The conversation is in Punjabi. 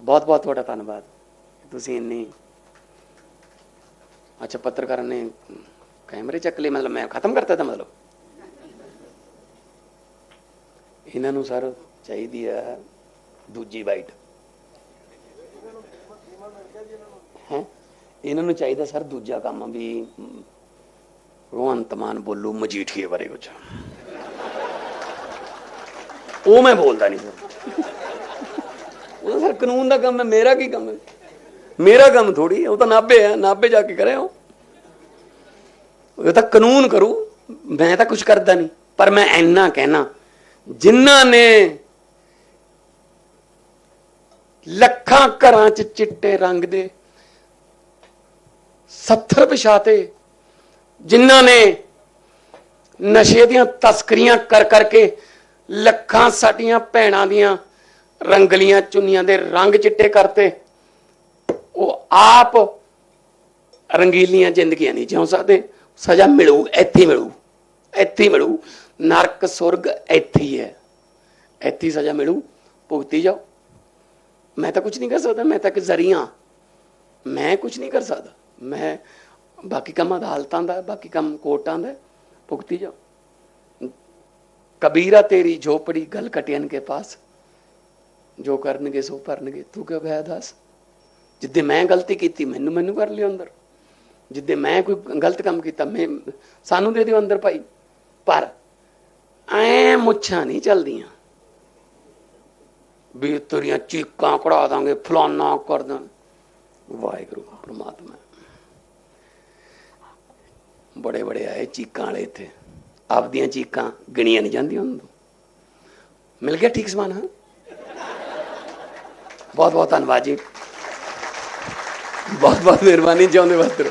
ਬਹੁਤ ਬਹੁਤ ਤੁਹਾਡਾ ਧੰਨਵਾਦ। ਤੁਸੀਂ ਇੰਨੀ ਅੱਛਾ ਪੱਤਰਕਾਰਾਂ ਨੇ ਕੈਮਰੇ ਚੱਕ ਲਏ ਮਤਲਬ ਮੈਂ ਖਤਮ ਕਰਤਾ ਤਾਂ ਮਤਲਬ। ਇਹਨਾਂ ਨੂੰ ਸਰ ਚਾਹੀਦੀ ਹੈ ਦੂਜੀ ਬਾਈਟ। ਹੈ? ਇਹਨਾਂ ਨੂੰ ਚਾਹੀਦਾ ਸਰ ਦੂਜਾ ਕੰਮ ਵੀ ਮ, ਭਗਵੰਤ ਮਾਨ ਬੋਲੂ ਮਜੀਠੀਏ ਬਾਰੇ ਕੁਝ ਉਹ ਮੈਂ ਬੋਲਦਾ ਨਹੀਂ ਸਰ। ਉਹ ਸਰ ਕਾਨੂੰਨ ਦਾ ਕੰਮ ਹੈ, ਮੇਰਾ ਕੀ ਕੰਮ ਹੈ? ਮੇਰਾ ਕੰਮ ਥੋੜੀ ਉਹ ਤਾਂ ਨਾਭੇ ਹੈ, ਨਾਭੇ ਜਾ ਕੇ ਕਰੇ ਉਹ। ਤਾਂ ਕਾਨੂੰਨ ਕਰੂ, ਮੈਂ ਤਾਂ ਕੁਝ ਕਰਦਾ ਨਹੀਂ, ਪਰ ਮੈਂ ਇੰਨਾ ਕਹਿਣਾ, ਜਿਨ੍ਹਾਂ ਨੇ ਲੱਖਾਂ ਘਰਾਂ 'ਚ ਚਿੱਟੇ ਰੰਗ ਦੇ 70 ਵਿਛਾਤੇ, ਜਿਨ੍ਹਾਂ ਨੇ ਨਸ਼ੇ ਦੀਆਂ ਤਸਕਰੀਆਂ ਕਰ ਕਰਕੇ ਲੱਖਾਂ ਸਾਡੀਆਂ ਭੈਣਾਂ ਦੀਆਂ ਰੰਗਲੀਆਂ ਚੁੰਨੀਆਂ ਦੇ ਰੰਗ ਚਿੱਟੇ ਕਰਤੇ। ਉਹ ਆਪ ਰੰਗੀਲੀਆਂ ਜ਼ਿੰਦਗੀਆਂ ਨਹੀਂ ਜਿਉਂ ਸਕਦੇ। ਸਜ਼ਾ ਮਿਲੂ, ਇੱਥੇ ਮਿਲੂ ਇੱਥੇ ਮਿਲੂ। ਨਰਕ, ਸੁਰਗ ਇੱਥੇ ਹੀ ਹੈ। ਇੱਥੇ ਸਜ਼ਾ ਮਿਲੂ। ਭੁਗਤੀ ਜਾਓ। ਮੈਂ ਤਾਂ ਕੁਝ ਨਹੀਂ ਕਰ ਸਕਦਾ, ਮੈਂ ਤਾਂ ਇੱਕ ਜ਼ਰੀਆ ਮੈਂ ਕੁਝ ਨਹੀਂ ਕਰ ਸਕਦਾ। ਮੈਂ ਬਾਕੀ ਕੰਮ ਅਦਾਲਤਾਂ ਦਾ, ਬਾਕੀ ਕੰਮ ਕੋਰਟਾਂ ਦਾ। ਭੁਗਤੀ ਜਾਓ। ਕਬੀਰਾ ਤੇਰੀ ਝੋਪੜੀ ਗਲ ਕਟਿਆਨ ਕੇ ਪਾਸ। ਜੋ ਕਰਨਗੇ ਸੋ ਭਰਨਗੇ। ਤੂੰ ਕਿਉਂ ਗਿਆ ਦੱਸ? ਜਿੱਦੇ ਮੈਂ ਗਲਤੀ ਕੀਤੀ, ਮੈਨੂੰ ਮੈਨੂੰ ਕਰ ਲਿਓ ਅੰਦਰ। ਜਿੱਦੇ ਮੈਂ ਕੋਈ ਗਲਤ ਕੰਮ ਕੀਤਾ, ਮੈਂ ਸਾਨੂੰ ਦੇ ਦਿਓ ਅੰਦਰ ਭਾਈ। ਪਰ ਐ ਮੁੱਛਾਂ ਨਹੀਂ ਚਲਦੀਆਂ। ਵੀ ਤੇਰੀਆਂ ਚੀਕਾਂ ਕਢਾ ਦਾਂਗੇ, ਫਲਾਨਾ ਕਰ ਦਾਂ। ਵਾਹਿਗੁਰੂ, ਪ੍ਰਮਾਤਮਾ। ਬੜੇ ਬੜੇ ਆਏ ਚੀਕਾਂ ਵਾਲੇ ਇੱਥੇ। ਆਪਦੀਆਂ ਚੀਕਾਂ ਗਿਣੀਆਂ ਨਹੀਂ ਜਾਂਦੀਆਂ ਉਹਨਾਂ ਨੂੰ ਮਿਲ ਗਿਆ ਠੀਕ ਸਮਾਨ, ਹਾਂ? ਬਹੁਤ ਬਹੁਤ ਧੰਨਵਾਦ ਜੀ। ਬਹੁਤ ਬਹੁਤ ਮਿਹਰਬਾਨੀ ਜਿਉਂਦੇ ਵਸਤਰ